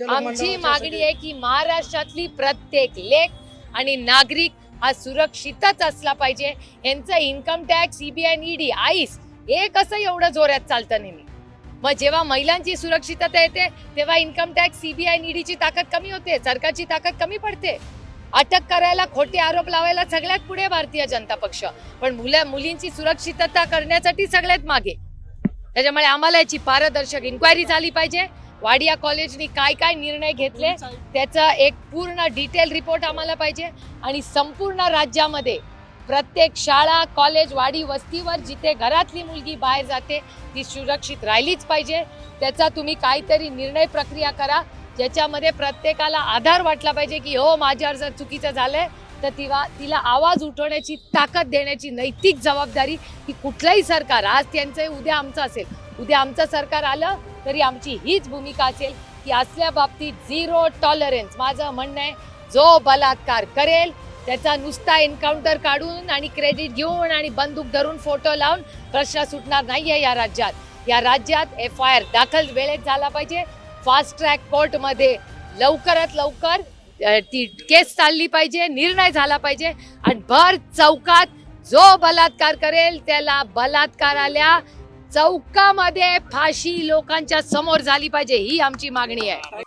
आमची मागणी आहे की महाराष्ट्रातली प्रत्येक लेख आणि नागरिक हा सुरक्षितच असला पाहिजे. यांचं इन्कम टॅक्स सीबीआय ईडी आईस हे कसं एवढं जोरात चालतं नेहमी? मग जेव्हा महिलांची सुरक्षितता येते तेव्हा इन्कम टॅक्स सीबीआय ईडीची ताकद कमी होते सरकारची ताकद कमी पडते. अटक करायला खोटे आरोप लावायला सगळ्यात पुढे भारतीय जनता पक्ष. पण मुलं मुलींची सुरक्षितता करण्यासाठी सगळ्यात मागे. त्याच्यामुळे आम्हाला याची पारदर्शक इन्क्वायरी झाली पाहिजे. वाडिया कॉलेजनी काय काय निर्णय घेतले त्याचा एक पूर्ण डिटेल रिपोर्ट आम्हाला पाहिजे. आणि संपूर्ण राज्यामध्ये प्रत्येक शाळा कॉलेज वाडी वस्तीवर जिथे घरातली मुलगी बाहेर जाते ती सुरक्षित राहिलीच पाहिजे. त्याचा तुम्ही काहीतरी निर्णय प्रक्रिया करा ज्याच्यामध्ये प्रत्येकाला आधार वाटला पाहिजे की हो माझ्यावर जर चुकीचं झालंय तर तिला तिला आवाज उठवण्याची ताकद देण्याची नैतिक जबाबदारी ही कुठलंही सरकार आज त्यांचं उद्या आमचं असेल. उद्या आमचं सरकार आलं तरी आमची हीच भूमिका असेल की असल्या बाबतीत झिरो टॉलरन्स माझं म्हणणं आहे जो बलात्कार करेल त्याचा नुसता एन्काउंटर काढून आणि क्रेडिट घेऊन आणि बंदूक धरून फोटो लावून प्रश्न सुटणार नाही आहे या राज्यात. या राज्यात एफ आय आर दाखल वेळेत झाला पाहिजे. फास्ट ट्रॅक कोर्टमध्ये लवकरात लवकर ती केस चालली पाहिजे निर्णय झाला पाहिजे आणि भर चौकात जो बलात्कार करेल त्याला बलात्काराल्या चौकामध्ये फाशी लोकांच्या समोर झाली पाहिजे ही आमची मागणी आहे.